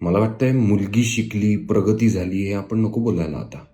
मला वाटतंय मुलगी शिकली प्रगती झाली हे आपण नको बोलायला आता.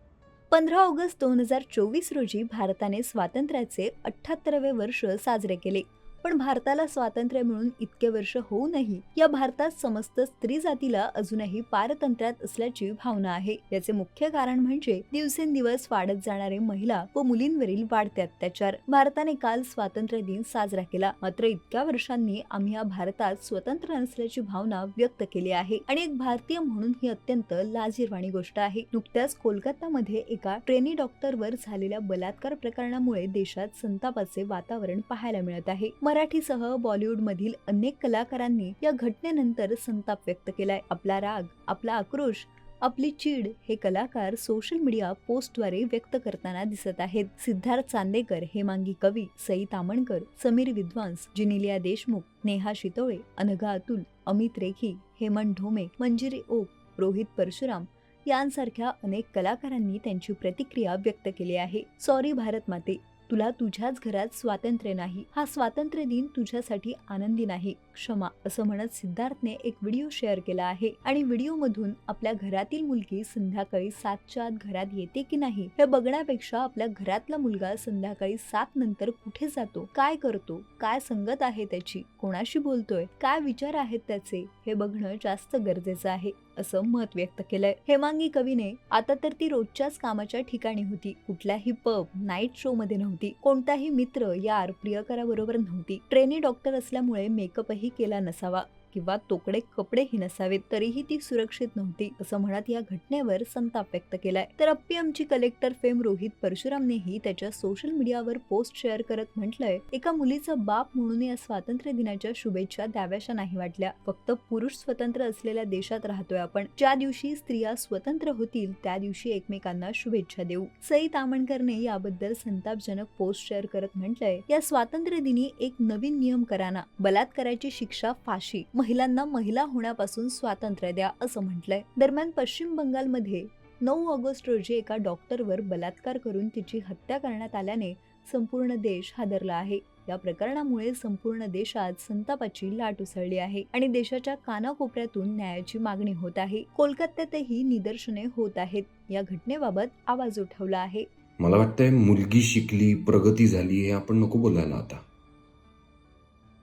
पंधरा ऑगस्ट दोन हजार चोवीस रोजी भारताने स्वातंत्र्याचे अठ्ठ्याहत्तरावे वर्ष साजरे केले. पण भारताला स्वातंत्र्य मिळून इतके वर्ष होऊनही या भारतात समस्त स्त्री जातीला अजूनही पारतंत्र्यात असल्याची भावना आहे. याचे मुख्य कारण म्हणजे दिवसेंदिवस वाढत जाणारे महिला व मुलींवरील वाढते अत्याचार. भारताने काल स्वातंत्र्य दिन साजरा केला. मात्र इतक्या वर्षांनी आम्ही या भारतात स्वतंत्र नसल्याची भावना व्यक्त केली आहे आणि एक भारतीय म्हणून ही अत्यंत लाजीरवाणी गोष्ट आहे. नुकत्याच कोलकातामध्ये एका ट्रेनी डॉक्टरवर झालेल्या बलात्कार प्रकरणामुळे देशात संतापाचे वातावरण पाहायला मिळत आहे. मराठीसह बॉलिवूडमधील अनेक कलाकारांनी या घटनेनंतर संताप व्यक्त केलाय. आपला राग आपला आक्रोश आपली चीड हे कलाकार सोशल मीडिया पोस्टद्वारे व्यक्त करताना दिसत आहेत. सिद्धार्थ चांदेकर हेमांगी कवी सई तामणकर समीर विद्वांस जिनिलिया देशमुख नेहा शितोळे अनघा अतुल अमित रेखी हेमंत ढोमे मंजिरी ओक रोहित परशुराम यांसारख्या अनेक कलाकारांनी त्यांची प्रतिक्रिया व्यक्त केली आहे. सॉरी भारत माते तुला तुझ्याच घरात स्वातंत्र्य नाही. हा स्वातंत्र्य दिन तुझ्यासाठी आनंदी नाही. क्षमा असं म्हणत सिद्धार्थने एक व्हिडिओ शेअर केला आहे. आणि व्हिडिओमधून आपल्या घरातील मुलगी संध्याकाळी सातच्या आत घरात येते की नाही हे बघण्यापेक्षा आपल्या घरातला मुलगा संध्याकाळी सात नंतर कुठे जातो काय करतो काय संगत आहे त्याची कोणाशी बोलतोय काय विचार आहेत त्याचे हे बघणं जास्त गरजेचं आहे. असं मत व्यक्त केलंय. हेमांगी कवीने आता तर ती रोजच्याच कामाच्या ठिकाणी होती. कुठल्याही पब नाईट शो मध्ये नव्हती. कोणताही मित्र यार प्रियकराबरोबर नव्हती. ट्रेनी डॉक्टर असल्यामुळे मेकअपही केला नसावा. किंवा तोकडे कपडेही नसावेत तरीही ती सुरक्षित नव्हती असं म्हणत या घटनेवर संताप व्यक्त केलाय. तर अप्पी आमची कलेक्टर फेम रोहित परशुरामनेही त्याच्या सोशल मीडियावर पोस्ट शेअर करत म्हटलंय एका मुलीचा बाप म्हणून या स्वातंत्र्य दिनाच्या शुभेच्छा द्याव्याशा नाही वाटल्या. फक्त पुरुष स्वतंत्र असलेल्या देशात राहतोय आपण. ज्या दिवशी स्त्रिया स्वतंत्र होतील त्या दिवशी एकमेकांना शुभेच्छा देऊ. सई तामणकरने याबद्दल संतापजनक पोस्ट शेअर करत म्हटलंय या स्वातंत्र्य दिनी एक नवीन नियम कराना बलात्काराची शिक्षा फाशी. महिलांना महिला होण्यापासून स्वातंत्र्य द्या असं म्हटलंय. दरम्यान पश्चिम बंगालमध्ये नऊ ऑगस्ट रोजी एका डॉक्टरवर बलात्कार करून तिची हत्या करण्यात आल्याने संपूर्ण देश हादरला आहे. या प्रकरणामुळे संपूर्ण देशात संतापाची लाट उसळली आहे आणि देशाच्या कानाकोपऱ्यातून न्यायाची मागणी होत आहे. कोलकात्यातही निदर्शने होत आहेत. या घटनेबाबत आवाज उठवला आहे. मला वाटतंय मुलगी शिकली प्रगती झाली हे आपण नको बोलायला आता.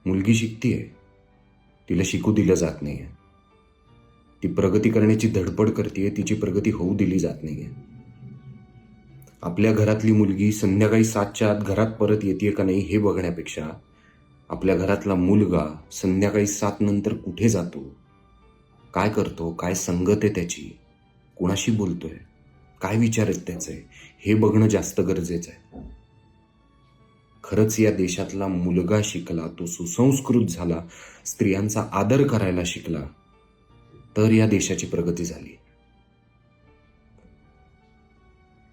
मुलगी शिकतीये. तिला शिकू दिलं जात नाही आहे ती प्रगती करण्याची धडपड करते तिची प्रगती होऊ दिली जात नाही आहे आपल्या घरातली मुलगी संध्याकाळी सातच्या आत घरात परत येते का नाही हे बघण्यापेक्षा आपल्या घरातला मुलगा संध्याकाळी सात नंतर कुठे जातो? काय करतो? काय संगत आहे त्याची? कुणाशी बोलतोय? काय विचार आहेत त्याचे? हे बघणं जास्त गरजेचं आहे. खरंच या देशातला मुलगा शिकला तो सुसंस्कृत झाला स्त्रियांचा आदर करायला शिकला तर या देशाची प्रगती झाली.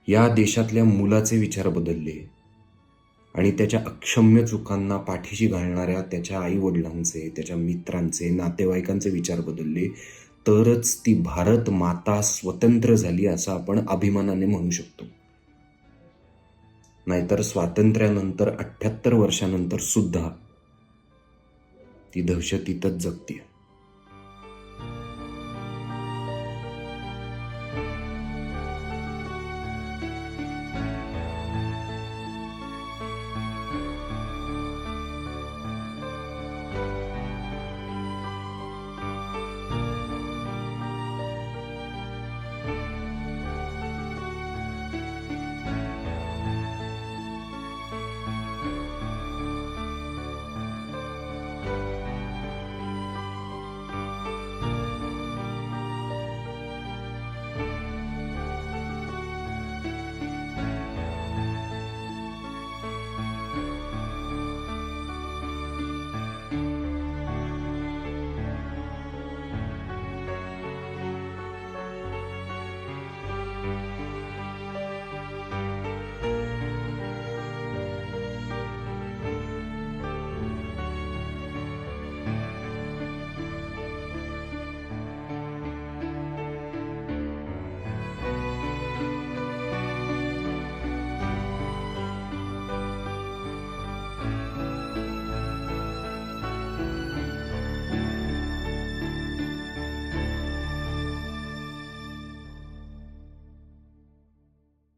या देशातल्या मुलाचे विचार बदलले आणि त्याच्या अक्षम्य चुकांना पाठीशी घालणाऱ्या त्याच्या आई वडिलांचे त्याच्या मित्रांचे नातेवाईकांचे विचार बदलले तरच ती भारत माता स्वतंत्र झाली असं आपण अभिमानाने म्हणू शकतो. नाहीतर स्वातंत्र्यानंतर अठ्ठ्याहत्तर वर्षानंतर सुद्धा ती दहशतीतच जगते